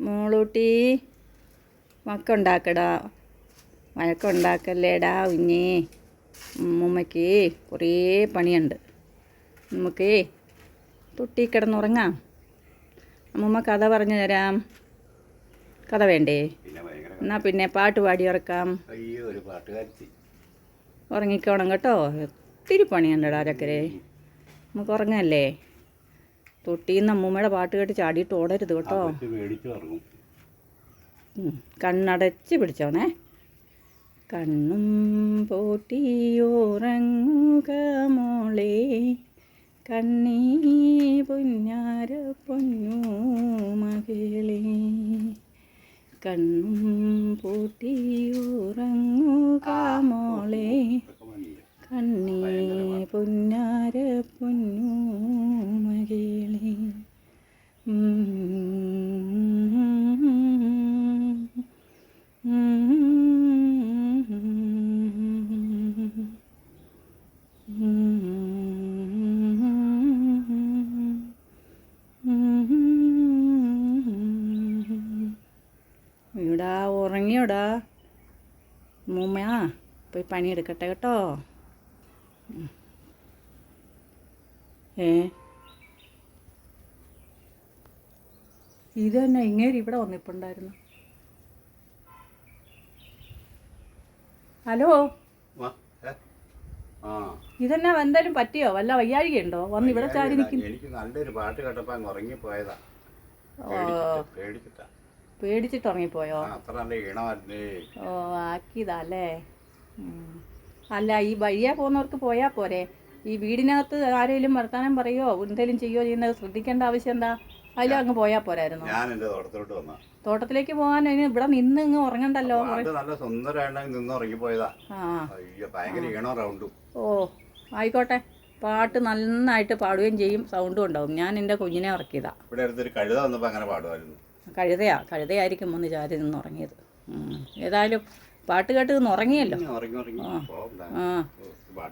മോളൂട്ടി മക്കുണ്ടാക്കടാ. വഴക്കുണ്ടാക്കല്ലേടാ ഉഞ്ഞി അമ്മൂമ്മയ്ക്ക് കുറേ പണിയുണ്ട്. നമുക്ക് തൊട്ടി കിടന്നുറങ്ങാം. അമ്മൂമ്മ കഥ പറഞ്ഞു തരാം. കഥ വേണ്ടേ? എന്നാ പിന്നെ പാട്ട് പാടി ഉറക്കാം. ഉറങ്ങിക്കോണം കേട്ടോ. ഒത്തിരി പണിയുണ്ടടാ ചക്കരെ. നമുക്ക് ഉറങ്ങല്ലേ? തൊട്ടിന്ന് അമ്മൂമ്മയുടെ പാട്ട് കേട്ട് ചാടിയിട്ട് ഓടരുത് കേട്ടോ. കണ്ണടച്ച് പിടിച്ചോണേ. കണ്ണും പോട്ടിയോറങ്ങുക മോളെ. കണ്ണീ പൊന്നാര പൊന്നു മകളെ. കണ്ണും പോട്ടിയോറങ്ങുക മോളെ? കണ്ണീ പൊന്നു ഇവിടെ ഉറങ്ങിയോടാ മൂമ്മയാ പോയി പണിയെടുക്കട്ടെ കേട്ടോ ഉം. ഏ ഇത് തന്നെ ഇങ്ങേര് ഇവിടെ വന്നിപ്പുണ്ടായിരുന്നു. ഹലോ? ഇതെന്നാ എന്തായാലും പറ്റിയോ? വല്ല വയ്യാഴികയുണ്ടോ? വന്ന് ഇവിടെ ചാരി നിൽക്കുന്നു എനിക്ക് നല്ലൊരു പാട്ട് കേട്ടപ്പോ അങ്ങ് ഉറങ്ങിപ്പോയതാ. പേടിച്ചിട്ട് ഉറങ്ങിപ്പോയോ? ഓ ആക്കിയതല്ലേ. അല്ല ഈ വഴിയാ പോകുന്നവർക്ക് പോയാ പോരെ. ഈ വീടിനകത്ത് ആരെങ്കിലും വർത്താനം പറയോ എന്തെങ്കിലും ചെയ്യോ ചെയ്യുന്നത് ശ്രദ്ധിക്കേണ്ട ആവശ്യം എന്താ? അതിലും അങ്ങ് പോയാൽ പോരായിരുന്നു? ഞാൻ എന്റെ തോട്ടത്തിലോട്ട് വന്ന. തോട്ടത്തിലേക്ക് പോകാൻ അതിന് ഇവിടെ നിന്ന് ഇങ്ങ് ഉറങ്ങണ്ടല്ലോ അത് നല്ല സുന്ദരമായിട്ട് നിന്ന് ഉറങ്ങിപ്പോയതാ അയ്യോ ഭയങ്കര ഈണോ റൗണ്ടും. ഓ ആയിക്കോട്ടെ. പാട്ട് നന്നായിട്ട് പാടുകയും ചെയ്യും സൗണ്ടും ഉണ്ടാവും. ഞാൻ എന്റെ കുഞ്ഞിനെ ഉറക്കിയതാ ഇവിടെ അടുത്തൊരു കഴുത വന്നപ്പോൾ അങ്ങനെ പാടുമായിരുന്നു. കഴുതയാ കഴുതയായിരിക്കും ഒന്ന് ചാരി നിന്ന് ഉറങ്ങിയത്. ഏതായാലും പാട്ട് കേട്ട് നിന്ന് ഉറങ്ങിയല്ലോ. ആ.